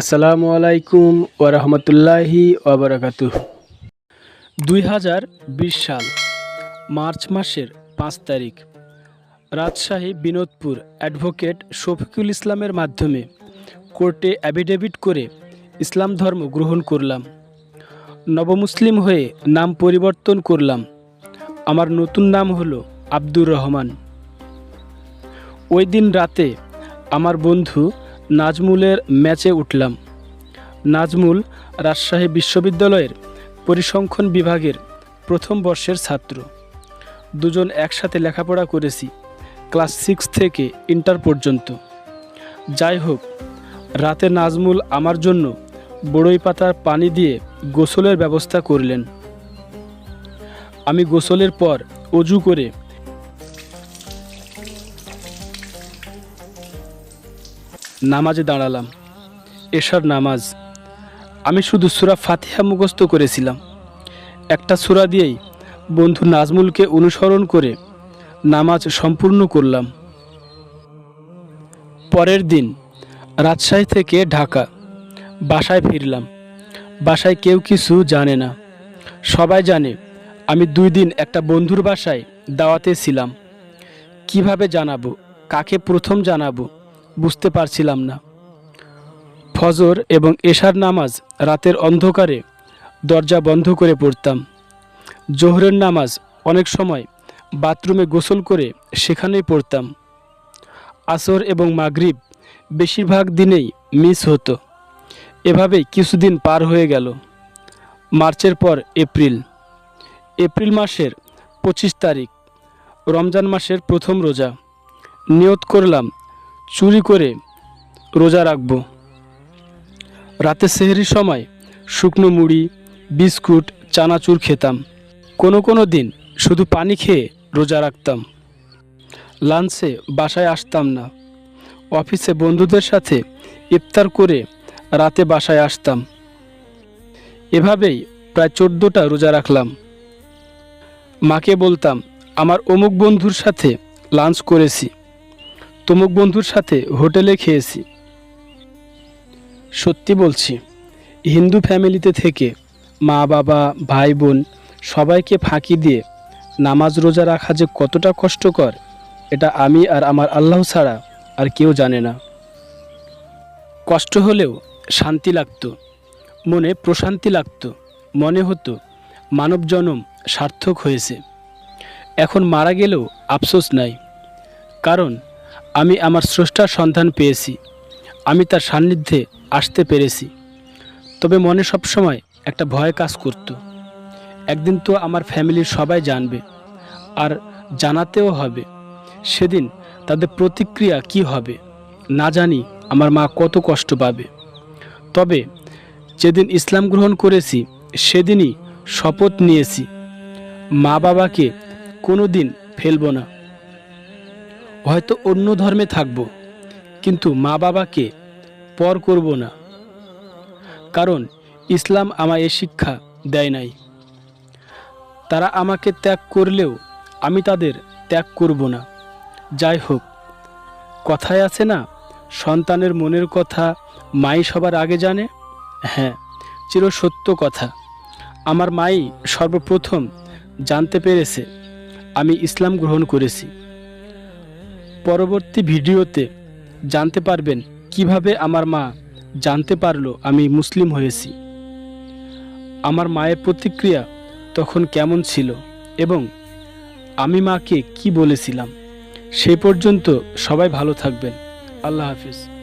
আসসালামু আলাইকুম ওরহমতুল্লাহি ওবরাকাতু দুই হাজার বিশ সাল, মার্চ মাসের পাঁচ তারিখ, রাজশাহী বিনোদপুর অ্যাডভোকেট শফিকুল ইসলামের মাধ্যমে কোর্টে অ্যাফিডেভিট করে ইসলাম ধর্ম গ্রহণ করলাম। নবমুসলিম হয়ে নাম পরিবর্তন করলাম। আমার নতুন নাম হলো আব্দুর রহমান। ওই দিন রাতে আমার বন্ধু নাজমুলের ম্যাচে উঠলাম। নাজমুল রাজশাহী বিশ্ববিদ্যালয়ের পরিসংখ্যান বিভাগের প্রথম বর্ষের ছাত্র। দুজন একসাথে লেখাপড়া করেছি, ক্লাস সিক্স থেকে ইন্টার পর্যন্ত। যাই হোক, রাতে নাজমুল আমার জন্য বড়ই পাতার পানি দিয়ে গোসলের ব্যবস্থা করলেন। আমি গোসলের পর অজু করে নামাজে দাঁড়ালাম। এশার নামাজ। আমি শুধু সুরা ফাতিহা মুখস্থ করেছিলাম। একটা সুরা দিয়েই বন্ধু নাজমুলকে অনুসরণ করে নামাজ সম্পূর্ণ করলাম। পরের দিন রাজশাহী থেকে ঢাকা বাসায় ফিরলাম। বাসায় কেউ কিছু জানে না। সবাই জানে আমি দুই দিন একটা বন্ধুর বাসায় দাওয়াতে ছিলাম। কীভাবে জানাব? কাকে প্রথম জানাব? বুঝতে পারছিলাম না। ফজর এবং এশার নামাজ রাতের অন্ধকারে দরজা বন্ধ করে পড়তাম। জোহরের নামাজ অনেক সময় বাথরুমে গোসল করে সেখানেই পড়তাম। আসর এবং মাগরিব বেশিরভাগ দিনেই মিস হতো। এভাবেই কিছুদিন পার হয়ে গেল। মার্চের পর এপ্রিল। এপ্রিল মাসের পঁচিশ তারিখ, রমজান মাসের প্রথম রোজা। নিয়ত করলাম চুরি করে রোজা রাখব। রাতে সেহরির সময় শুকনো মুড়ি, বিস্কুট, চানাচুর খেতাম। কোনো কোনো দিন শুধু পানি খেয়ে রোজা রাখতাম। লাঞ্চে বাসায় আসতাম না। অফিসে বন্ধুদের সাথে ইফতার করে রাতে বাসায় আসতাম। এভাবেই প্রায় চোদ্দোটা রোজা রাখলাম। মাকে বলতাম, আমার অমুক বন্ধুর সাথে লাঞ্চ করেছি। তমুক বন্ধুর সাথে হোটেলে খেয়েছি। সত্যি বলছি, হিন্দু ফ্যামিলিতে থেকে মা, বাবা, ভাই, বোন সবাইকে ফাঁকি দিয়ে নামাজ রোজা রাখা যে কতটা কষ্টকর, এটা আমি আর আমার আল্লাহ ছাড়া আর কেউ জানে না। কষ্ট হলেও শান্তি লাগতো, মনে প্রশান্তি লাগতো, মনে হতো মানব জনম সার্থক হয়েছে। এখন মারা গেলেও আফসোস নাই, কারণ আমি আমার স্রষ্টার সন্ধান পেয়েছি। আমি তার সান্নিধ্যে আসতে পেরেছি। তবে মনে সবসময় একটা ভয় কাজ করত। একদিন তো আমার ফ্যামিলির সবাই জানবে, আর জানাতেও হবে। সেদিন তাদের প্রতিক্রিয়া কি হবে, না জানি আমার মা কত কষ্ট পাবে। তবে যেদিন ইসলাম গ্রহণ করেছি, সেদিনই শপথ নিয়েছি। মা বাবাকে কোনো দিন ফেলব না। হয়তো অন্য ধর্মে থাকব, কিন্তু মা বাবাকে পর করব না। কারণ ইসলাম আমায় এ শিক্ষা দেয় নাই। তারা আমাকে ত্যাগ করলেও আমি তাদের ত্যাগ করব না। যাই হোক, কথায় আছে না, সন্তানের মনের কথা মাই সবার আগে জানে? হ্যাঁ চির সত্য কথা। আমার মাই সর্বপ্রথম জানতে পেরেছে, আমি ইসলাম গ্রহণ করেছি। পরবর্তী ভিডিওতে জানতে পারবেন কীভাবে আমার মা জানতে পারল আমি মুসলিম হয়েছি। আমার মায়ের প্রতিক্রিয়া তখন কেমন ছিল এবং আমি মাকে কি বলেছিলাম সেই পর্যন্ত সবাই ভালো থাকবেন। আল্লাহ হাফিজ।